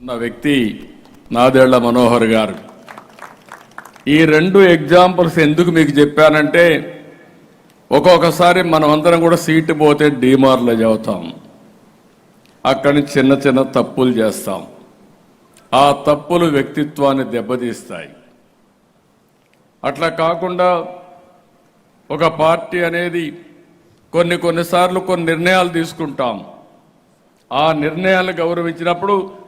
ఉన్న వ్యక్తి నాదేళ్ళ మనోహర్ గారు. ఈ రెండు ఎగ్జాంపుల్స్ ఎందుకు మీకు చెప్పానంటే ఒక్కొక్కసారి మనమందరం కూడా సీటు పోతే డీమార్లో చదువుతాం. అక్కడి చిన్న చిన్న తప్పులు చేస్తాం. ఆ తప్పులు వ్యక్తిత్వాన్ని దెబ్బతీస్తాయి. అట్లా కాకుండా ఒక పార్టీ అనేది కొన్ని కొన్నిసార్లు కొన్ని నిర్ణయాలు తీసుకుంటాం. ఆ నిర్ణయాలు గౌరవించినప్పుడు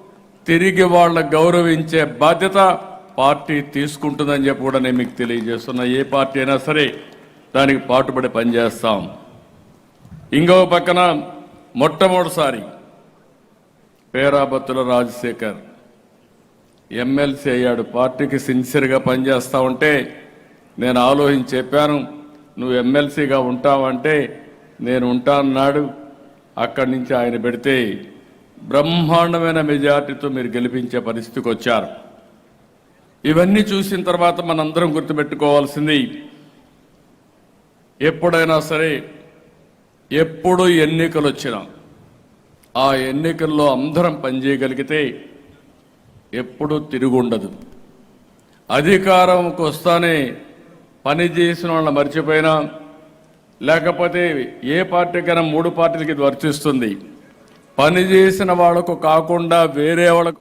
తిరిగి వాళ్ళ గౌరవించే బాధ్యత పార్టీ తీసుకుంటుందని చెప్పి కూడా నేను మీకు తెలియజేస్తున్నా. ఏ పార్టీ అయినా సరే దానికి పాటుపడి పనిచేస్తాం. ఇంకో పక్కన మొట్టమొదటిసారి పేరాబత్తుల రాజశేఖర్ ఎమ్మెల్సీ అయ్యాడు. పార్టీకి సిన్సియర్గా పనిచేస్తా ఉంటే నేను ఆలోచించి చెప్పాను నువ్వు ఎమ్మెల్సీగా ఉంటావంటే నేను ఉంటానన్నాడు అక్కడి నుంచి ఆయన పెడితే బ్రహ్మాండమైన మెజార్టీతో మీరు గెలిపించే పరిస్థితికి వచ్చారు. ఇవన్నీ చూసిన తర్వాత మనందరం గుర్తుపెట్టుకోవాల్సింది ఎప్పుడైనా సరే ఎప్పుడు ఎన్నికలు వచ్చినా ఆ ఎన్నికల్లో అందరం పనిచేయగలిగితే ఎప్పుడూ తిరుగుండదు. అధికారంకి వస్తానే పని చేసిన వాళ్ళని మర్చిపోయినా లేకపోతే ఏ పార్టీకైనా మూడు పార్టీలకి ఇది వర్తిస్తుంది. పని చేసిన వాళ్ళకు కాకుండా వేరే వాళ్ళకు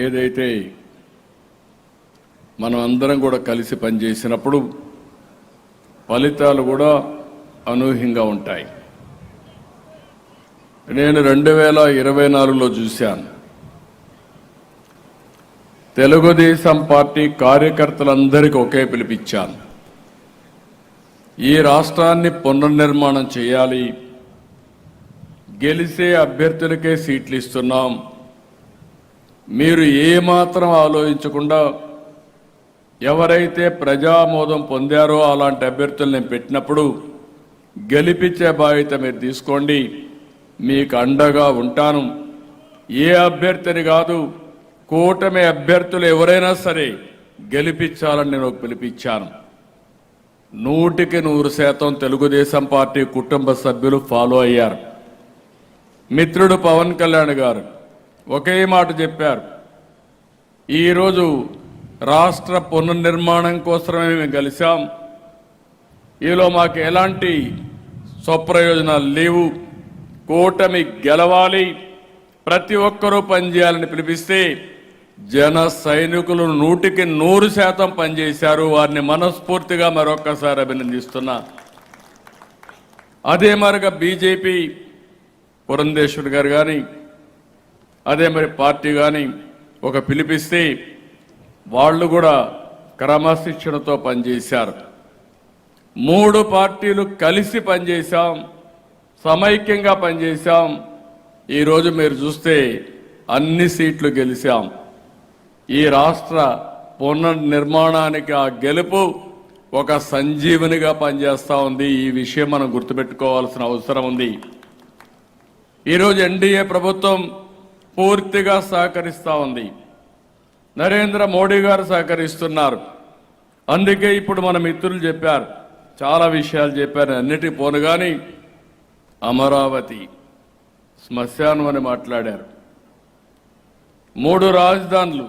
ఏదైతే మనం అందరం కూడా కలిసి పనిచేసినప్పుడు ఫలితాలు కూడా అనూహ్యంగా ఉంటాయి. నేను రెండు వేల ఇరవై నాలుగులో చూశాను. తెలుగుదేశం పార్టీ కార్యకర్తలందరికీ ఒకే పిలిపించాను. ఈ రాష్ట్రాన్ని పునర్నిర్మాణం చేయాలి. గెలిసే అభ్యర్థులకే సీట్లు ఇస్తున్నాం. మీరు ఏమాత్రం ఆలోచించకుండా ఎవరైతే ప్రజామోదం పొందారో అలాంటి అభ్యర్థులు నేను పెట్టినప్పుడు గెలిపించే బాధ్యత మీరు తీసుకోండి. మీకు అండగా ఉంటాను. ఏ అభ్యర్థిని కాదు కూటమి అభ్యర్థులు ఎవరైనా సరే గెలిపించాలని నేను పిలిపించాను. నూటికి నూరు శాతం తెలుగుదేశం పార్టీ కుటుంబ సభ్యులు ఫాలో అయ్యారు. మిత్రుడు పవన్ కళ్యాణ్ గారు ఒకే మాట చెప్పారు. ఈరోజు రాష్ట్ర పునర్నిర్మాణం కోసమే మేము కలిసాం ఈలో మాకు ఎలాంటి స్వప్రయోజనాలు లేవు. కూటమి గెలవాలి. ప్రతి ఒక్కరూ పనిచేయాలని పిలిపిస్తే జన సైనికులు నూటికి నూరు శాతం పనిచేశారు. వారిని మనస్ఫూర్తిగా మరొక్కసారి అభినందిస్తున్నా. అదే మరిగా బీజేపీ పురంధేశ్వర్ గారు కానీ అదే మరి పార్టీ కానీ ఒక పిలిపిస్తే వాళ్ళు కూడా క్రమశిక్షణతో పనిచేశారు. మూడు పార్టీలు కలిసి పనిచేశాం సమైక్యంగా పనిచేశాం. ఈరోజు మీరు చూస్తే అన్ని సీట్లు గెలిచాం ఈ రాష్ట్ర పునర్నిర్మాణానికి ఆ గెలుపు ఒక సంజీవనిగా పనిచేస్తూ ఉంది. ఈ విషయం మనం గుర్తుపెట్టుకోవాల్సిన అవసరం ఉంది. ఈరోజు ఎన్డీఏ ప్రభుత్వం పూర్తిగా సహకరిస్తూ ఉంది. నరేంద్ర మోడీ గారు సహకరిస్తున్నారు. అందుకే ఇప్పుడు మన మిత్రులు చెప్పారు. చాలా విషయాలు చెప్పారు. అన్నిటి పోను కానీ అమరావతి శ్మశానం అని మాట్లాడారు. మూడు రాజధానులు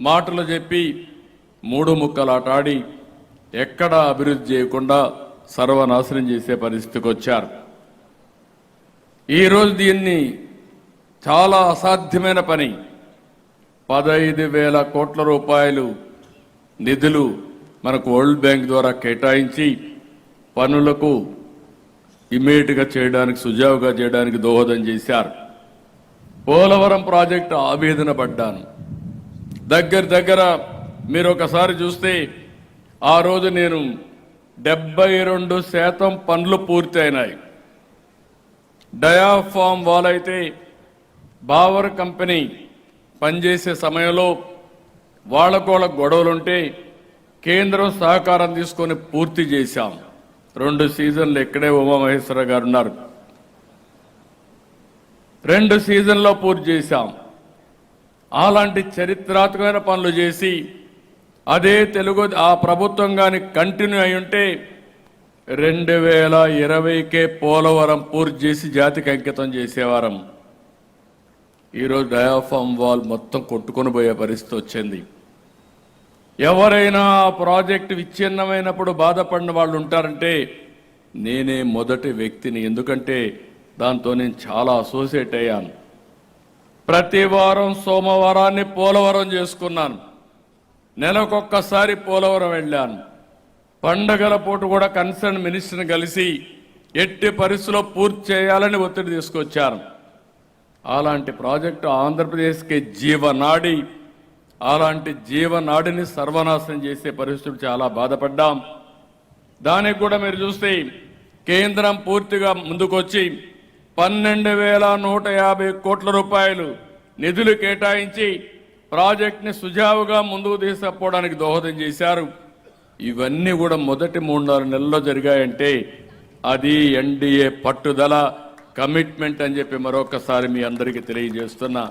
మాటలు చెప్పి మూడు ముక్కలాటాడి ఎక్కడా అభివృద్ధి చేయకుండా సర్వనాశనం చేసే పరిస్థితికి వచ్చారు. ఈరోజు దీన్ని చాలా అసాధ్యమైన పని. పదహైదు వేల కోట్ల రూపాయలు నిధులు మనకు వరల్డ్ బ్యాంక్ ద్వారా కేటాయించి పనులకు ఇమీడియట్గా చేయడానికి సుజావుగా చేయడానికి దోహదం చేశారు. పోలవరం ప్రాజెక్టు ఆవేదన పడ్డాను. దగ్గర దగ్గర మీరు ఒకసారి చూస్తే ఆ రోజు నేను డెబ్బై రెండు శాతం పనులు పూర్తయినాయి. డయాఫామ్ వాల్ అయితే బావర్ కంపెనీ పనిచేసే సమయంలో వాళ్ళకోళ్ళ గొడవలుంటే కేంద్రం సహకారం తీసుకొని పూర్తి చేశాం. రెండు సీజన్లు ఇక్కడే ఉమామహేశ్వర గారు ఉన్నారు. రెండు సీజన్లో పూర్తి చేశాం. అలాంటి చరిత్రాత్మకమైన పనులు చేసి అదే తెలుగు ఆ ప్రభుత్వం కానీ కంటిన్యూ అయి ఉంటే రెండు వేల ఇరవైకే పోలవరం పూర్తి చేసి జాతికి అంకితం చేసేవారం. ఈరోజు డయాఫామ్ వాల్ మొత్తం కొట్టుకొని పోయే పరిస్థితి వచ్చింది. ఎవరైనా ఆ ప్రాజెక్టు విచ్ఛిన్నమైనప్పుడు బాధపడిన వాళ్ళు ఉంటారంటే నేనే మొదటి వ్యక్తిని. ఎందుకంటే దాంతో నేను చాలా అసోసియేట్ అయ్యాను. ప్రతి వారం సోమవారాన్ని పోలవరం చేసుకున్నాను. నెలకొక్కసారి పోలవరం వెళ్ళాను. పండగల పూట కూడా కన్సర్న్ మినిస్టర్ని కలిసి ఎట్టి పరిస్థితిలో పూర్తి చేయాలని ఒత్తిడి తీసుకొచ్చారు అలాంటి ప్రాజెక్టు ఆంధ్రప్రదేశ్కి జీవనాడి అలాంటి జీవనాడిని సర్వనాశనం చేసే పరిస్థితులు చాలా బాధపడ్డాం. దానికి కూడా మీరు చూస్తే కేంద్రం పూర్తిగా ముందుకొచ్చి పన్నెండు వేల నూట యాభై కోట్ల రూపాయలు నిధులు కేటాయించి ప్రాజెక్ట్ని సుజావుగా ముందుకు తీసుకపోవడానికి దోహదం చేశారు. ఇవన్నీ కూడా మొదటి మూడు నాలుగు నెలల్లో జరిగాయంటే అది ఎన్డీఏ పట్టుదల కమిట్మెంట్ అని చెప్పి మరొకసారి మీ అందరికీ తెలియజేస్తున్నా.